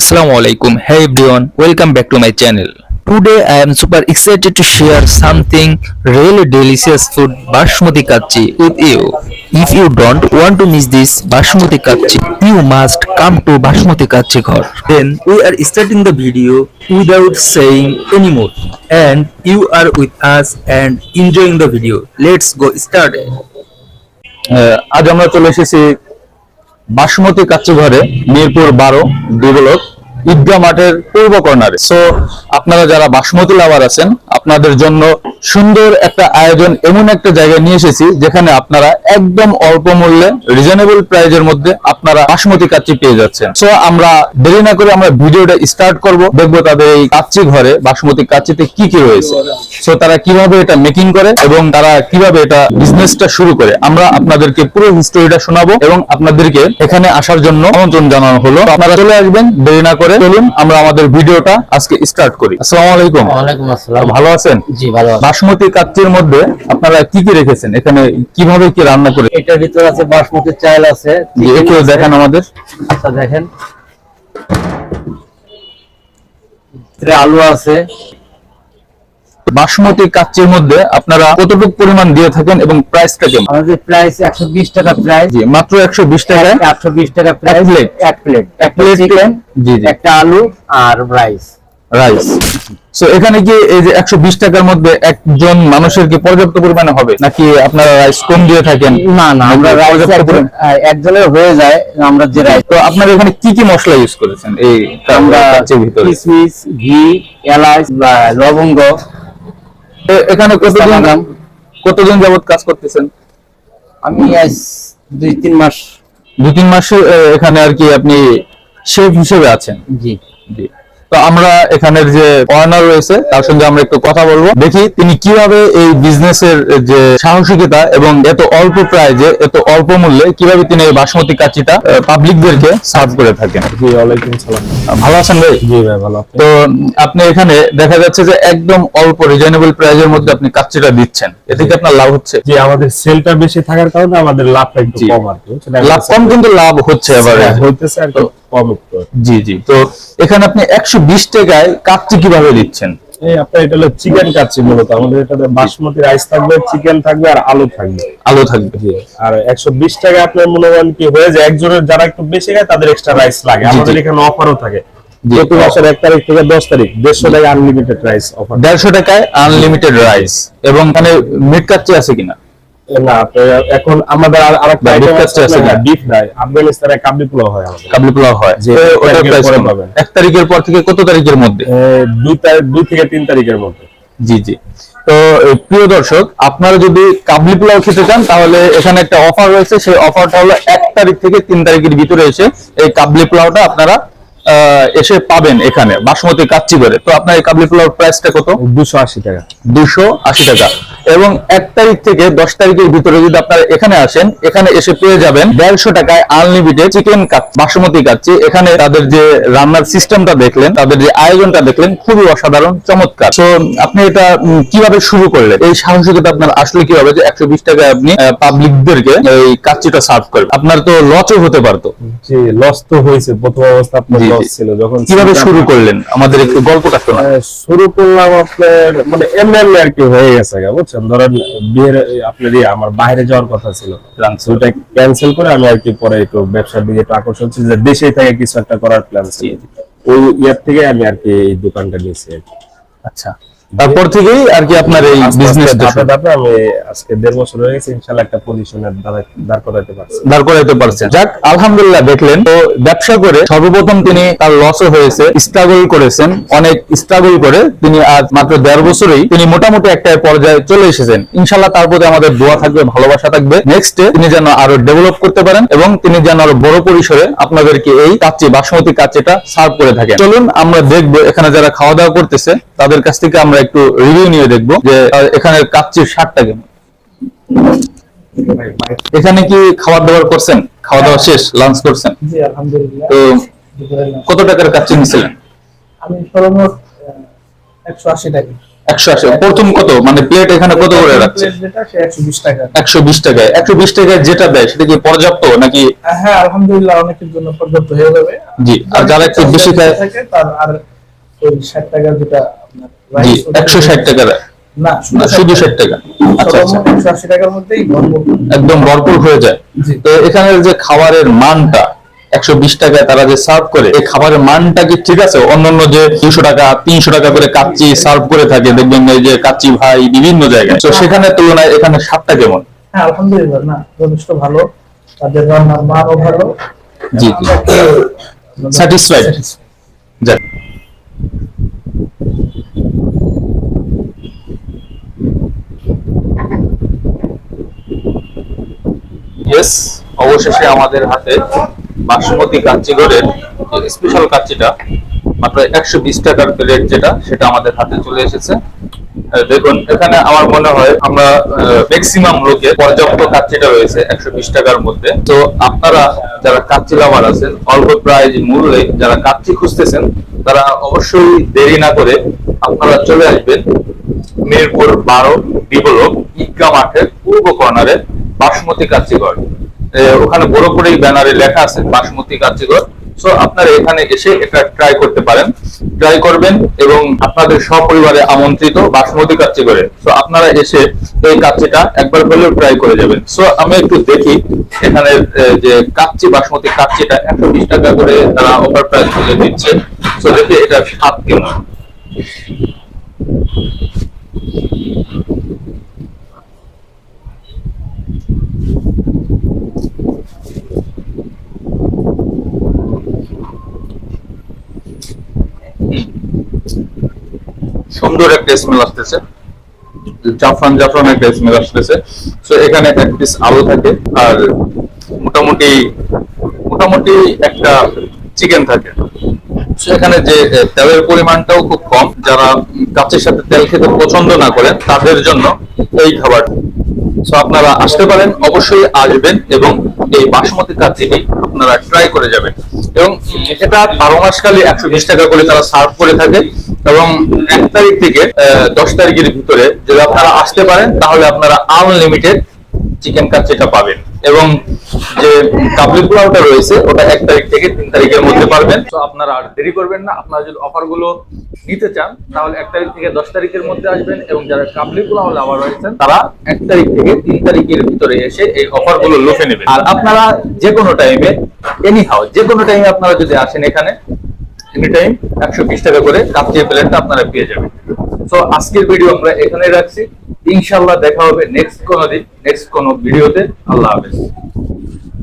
Assalamu alaikum. Hey everyone, welcome back to my channel. Today I am super excited to share something really delicious food basmati kachi with you. If you don't want to miss this basmati kachi, you must come to basmati kachi ghar. Then we are starting the video without saying anymore. And you are with us and enjoying the video. Let's go start. আজ আমরা চলে এসেছি বাসমতি কাচ্চুঘরে মিরপুর বারো develop ঈদগা মাঠের পূর্ব কর্নারে। So আপনারা যারা বাসমতি লাভার আছেন, আপনাদের জন্য সুন্দর একটা আয়োজন এমন একটা জায়গায় নিয়ে এসেছি, যেখানে আপনারা একদম অল্প মূল্যে রিজনেবল প্রাইজের মধ্যে আপনারা বাসমতি কাচ্চি পেয়ে যাচ্ছেন। সো আমরা দেরি না করে আমরা ভিডিওটা স্টার্ট করব। দেখব তাদের এই কাচ্চি ঘরে বাসমতি কাচ্চিতে কি কি রয়েছে। সো তারা কীভাবে এটা মেকিং করে এবং তারা কীভাবে এটা বিজনেসটা শুরু করে। আমরা আপনাদেরকে পুরো হিস্টোরিটা শোনাবো এবং আপনাদেরকে এখানে আসার জন্য আমন্ত্রণ জানানো হলো। আপনারা চলে আসবেন, দেরি না করে চলুন আমরা আমাদের ভিডিওটা আজকে স্টার্ট করি। আসসালামু আলাইকুম। ওয়ালাইকুম আসসালাম। ভালো আছেন? জি ভালো আছি। বাসমতি কাচ্চির মধ্যে আপনারা কি কি রেখেছেন? এখানে কীভাবে কি রান্না করে এটার ভিতর আছে বাসমতি চাল আছে একটু দেখেন আমাদের। আচ্ছা দেখেন। আলু আছে। বাসমতি কাচ্চির মধ্যে আপনারা কতটুকু পরিমাণ দিয়ে থাকেন এবং প্রাইসটা কেমন? আমাদের প্রাইস একশো বিশ টাকা প্রাইস জি মাত্র একশো বিশ টাকায় একশো বিশ টাকা প্রাইস plate? এক প্লেট এক প্লেট চিকেন জি জি। একটা আলু আর রাইস রাইস সো এখানে কি এই যে একশো বিশ টাকার মধ্যে একজন মানুষের কি পর্যাপ্ত পরিমাণে হবে? নাকি আপনারা রাইস কম দিয়ে থাকেন? না না আমরা রাইস একজনের হয়ে যায় আমরা যে রাইস তো আপনারা এখানে কি কি মশলা ইউজ করেছেন এই আমরা ভিতরে? কিশমিশ ঘি এলাচ বা লবঙ্গ এখানে কতদিন। কতদিন যাবত কাজ করতেছেন? আমি আজ দুই তিন মাস। দুই তিন মাস এখানে আর কি আপনি শেফ হিসেবে আছেন? জি। জি। তো আমরা এখানের যে অনার রয়েছে তার সঙ্গে আমরা একটু কথা বলব। দেখি তিনি কীভাবে এই বিজনেসের যে সাহসিকতা এবং এত অল্প প্রাইজে এত অল্প মূল্যে কীভাবে তিনি এই বাসমতি কাচ্চিটা পাবলিকদেরকে সার্ভ করে থাকেন? জি ওয়ালাইকুম সালাম। ভালো আছেন ভাই? জি ভাই ভালো তো আপনি এখানে দেখা যাচ্ছে যে একদম অল্প রিজনেবল প্রাইজের মধ্যে আপনি কাচ্চিটা দিচ্ছেন। এতে কি আপনার লাভ হচ্ছে? জি আমাদের সেলটা বেশি থাকার কারণে আমাদের লাভটা একটু কম আর কি। লাভ কম কিন্তু লাভ হচ্ছে এবারে। হ্যাঁ, হইতেছে আর জি জি। তো এখানে আপনি একশো বিশ টাকায় কাচ্চি কীভাবে দিচ্ছেন? এই আপনার এটা হলো চিকেন কাচ্চি মূলত। আমাদের এটাতে বাসমতি রাইস থাকবে চিকেন থাকবে আর আলু থাকবে। আলো থাকবে আর একশো বিশ টাকা আপনার মনে করেন কি হয়ে যায় একজনের যারা একটু বেশি খায় তাদের এক্সট্রা রাইস লাগে। আমাদের এখানে অফারও থাকে। প্রতি মাসের এক তারিখ থেকে দশ তারিখ দেড়শো টাকা আনলিমিটেড রাইস অফার দেড়শো টাকায় আনলিমিটেড রাইস এবং এখানে মিট কাচ্চি আছে কিনা? না এখন আমাদের আরেকটা আইটেম আছে না? ডিপ ফ্রাই আফগানিস্তানে কাবলি পোলাও হয় আমাদের কাবলি পোলাও হয় জি, তো এক ওটার তারিখের price পরে কেমন? পাবেন। এক তারিখের পর থেকে কত তারিখের মধ্যে তারিখ থেকে তিন তারিখের মধ্যে জি জি তো প্রিয় দর্শক আপনারা যদি কাবলি পোলাও খেতে চান তাহলে এখানে একটা অফার রয়েছে সেই অফারটা হলো এক তারিখ থেকে তিন তারিখের ভিতরে এসে এই কাবলি পোলাওটা আপনারা এসে পাবেন এখানে বাসমতি কাচ্চি করে। তো আপনার এই কাবলি পোলাওর প্রাইসটা কত? দুশো আশি টাকা। দুশো আশি টাকা। এবং এক তারিখ থেকে দশ তারিখের ভিতরে যদি আপনারা এখানে আসেন এখানে এসে পেয়ে যাবেন দেড়শো টাকায় আনলিমিটেড চিকেন বাসমতি কাচ্চি। এখানে তাদের যে রান্নার সিস্টেমটা দেখলেন তাদের যে আয়োজনটা দেখলেন খুবই অসাধারণ চমৎকার। তো আপনি এটা কীভাবে শুরু করলেন? এই সাহসিকতা আপনার আসলে কি হবে যে একশো বিশ টাকায় আপনি পাবলিকদেরকে এই কাচ্চিটা সার্ভ করবেন? আপনার তো লচও হতে পারতো। যে লস তো হয়েছে প্রথম অবস্থা আপনার। লস ছিল যখন কীভাবে শুরু করলেন? আমাদের একটু গল্পটা শোনা। শুরু করলাম আপনার মানে এমনি আর কি হয়ে গেছে বুঝছেন? ধরেন বিয়ের এই আপনার ইয়ে, আমার বাইরে যাওয়ার কথা ছিল। ওটা ক্যান্সেল করে আমি আর কি পরে একটু ব্যবসার দিকে একটু আকর্ষণ ছিল যে দেশেই থেকে কিছু একটা করার প্ল্যান ছিল। ওই ইয়ার থেকে আমি আর কি এই দোকানটা নিয়েছি আচ্ছা। তারপর থেকেই আর কি আপনার এই বিজনেসটা ধাপে আমি আজকে দেড় বছর হয়ে গেছে ইনশাল্লাহ একটা পজিশনে দাঁড় করাতে পারছি। দাঁড় করাইতে পারছেন যাক আলহামদুলিল্লাহ দেখলেন। তো ব্যবসা করে সর্বপ্রথম তিনি তার লসও হয়েছে স্ট্রাগল করেছেন অনেক স্ট্রাগল করে। তিনি আজ মাত্র দেড় বছরেই তিনি মোটামুটি একটা পর্যায়ে চলে এসেছেন। ইনশাল্লাহ তার প্রতি আমাদের দোয়া থাকবে ভালোবাসা থাকবে। নেক্সট তিনি যেন আরও ডেভেলপ করতে পারেন এবং তিনি যেন আরও বড় পরিসরে আপনাদেরকে এই কাচ্চি বাসমতি কাচ্চিটা সার্ভ করে থাকেন। চলুন আমরা দেখব এখানে যারা খাওয়া দাওয়া করতেছে তাদের কাছ থেকে আমরা একটু রিভিউ নিয়ে দেখব যে আহ, এখানের কাচ্চির স্বাদটা কেমন? এখানে কি খাবার দাবার করছেন? খাওয়া দাওয়া শেষ? লাঞ্চ করছেন? তো কত টাকার কাচ্চি নিছিলেন? আমি সর্বমোট একশো আশি টাকা। একশো আশি। প্রথম কত? মানে প্লেট এখানে কত করে রাখছে একশো বিশ টাকায়। একশো বিশ টাকায় যেটা দেয় সেটা কি পর্যাপ্ত নাকি? হ্যাঁ আলহামদুলিল্লাহ অনেকের জন্য পর্যাপ্ত হয়ে যাবে। জি আর যারা একটু বেশি খায় থাকে তার আর ওই ষাট টাকা যেটা জি একশো ষাট টাকা না না, শুধু ষাট টাকা। আচ্ছা আচ্ছা। টাকার মধ্যেই একদম ভরপুর হয়ে যায়। তো এখানের যে খাবারের মানটা একশো বিশ টাকায় তারা যে সার্ভ করে এই খাবারের মানটা কি ঠিক আছে? অন্যান্য যে দুশো টাকা তিনশো টাকা করে কাচ্চি সার্ভ করে থাকে দেখবেন এই যে কাচ্চি ভাই বিভিন্ন জায়গায়। তো সেখানে তুলনায় এখানে স্বাদটা কেমন? হ্যাঁ আলহামদুলিল্লাহ না যথেষ্ট ভালো। তাদের রান্নার মানও ভালো। জি জি। Satisfied? যাক। অবশেষে আমাদের হাতে বাসমতি কাচ্চিগড়ের যে স্পেশাল কাচ্চিটা মাত্র একশো বিশ টাকার প্লেট যেটা, সেটা আমাদের হাতে চলে এসেছে। দেখুন, এখানে আমার মনে হয় আমরা ম্যাক্সিমাম লোকে পর্যাপ্ত কাচ্চিটা রয়েছে একশো বিশ টাকার মধ্যে। তো আপনারা যারা কাচ্চি লাভার আছেন, অল্প প্রাইজ মূল্যে যারা কাচ্চি খুঁজতেছেন, তারা অবশ্যই দেরি না করে আপনারা চলে আসবেন মিরপুর বারো বিবলক ঈদগা মাঠের পূর্ব কর্নারে। বাসমতি কাচ্চিগড় ওখানে বড় করে ব্যানারে লেখা আছে বাসমতি কাচ্চিগড় সো আপনারা এখানে এসে এটা ট্রাই করতে পারেন। ট্রাই করবেন এবং আপনাদের সপরিবারে আমন্ত্রিত বাসমতি কাচ্চি করে সো আপনারা এসে এই কাচ্চিটা একবার হলেও ট্রাই করে যাবেন। সো আমি একটু দেখি এখানে যে কাচ্চি, বাসমতি কাচ্চিটা একশো বিশ টাকা করে তারা ওভার প্রাইস করে দিচ্ছে। সো দেখি এটা স্বাদ কেমন। সুন্দর একটা স্মেল আসতেছে। জাফরান জাফরান একটা স্মেল আসতেছে। তো এখানে এক পিস আলু থাকে আর মোটামুটি মোটামুটি একটা চিকেন থাকে। এখানে যে তেলের পরিমাণটাও খুব কম। যারা কাচ্চির সাথে তেল খেতে পছন্দ না করেন তাদের জন্য এই খাবার। সো আপনারা আসতে পারেন, অবশ্যই আসবেন এবং এই বাসমতি কাচ্চিটি আপনারা ট্রাই করে যাবেন। এবং এটা বারো মাসকালে একশো বিশ টাকা করে তারা সার্ভ করে থাকে। এবং এক তারিখ থেকে দশ তারিখের ভিতরে যদি আপনারা আসতে পারেন, তাহলে আপনারা আনলিমিটেড চিকেন কাচ্চিটা পাবেন। এবং যে কাবলি পোলাওটা রয়েছে, ওটা এক তারিখ থেকে তিন তারিখের মধ্যে পারবেন। তো আপনারা আর দেরি করবেন না। আপনারা যদি অফারগুলো নিতে চান, তাহলে এক তারিখ থেকে দশ তারিখের মধ্যে আসবেন এবং যারা কাবলি পোলাও লাভার রয়েছেন, তারা এক তারিখ থেকে তিন তারিখের ভিতরে এসে এই অফারগুলো লুফে নেবেন। আর আপনারা যে কোনো টাইমে এনি হাউ যে কোনো টাইমে আপনারা যদি আসেন এখানে এনি টাইম একশো বিশ টাকা করে কাপচির প্লেটটা আপনারা পেয়ে যাবেন। তো আজকের ভিডিও আমরা এখানে রাখছি। ইনশাল্লাহ দেখা হবে নেক্সট কোনো দিন নেক্সট কোনো ভিডিওতে আল্লাহ হাফেজ।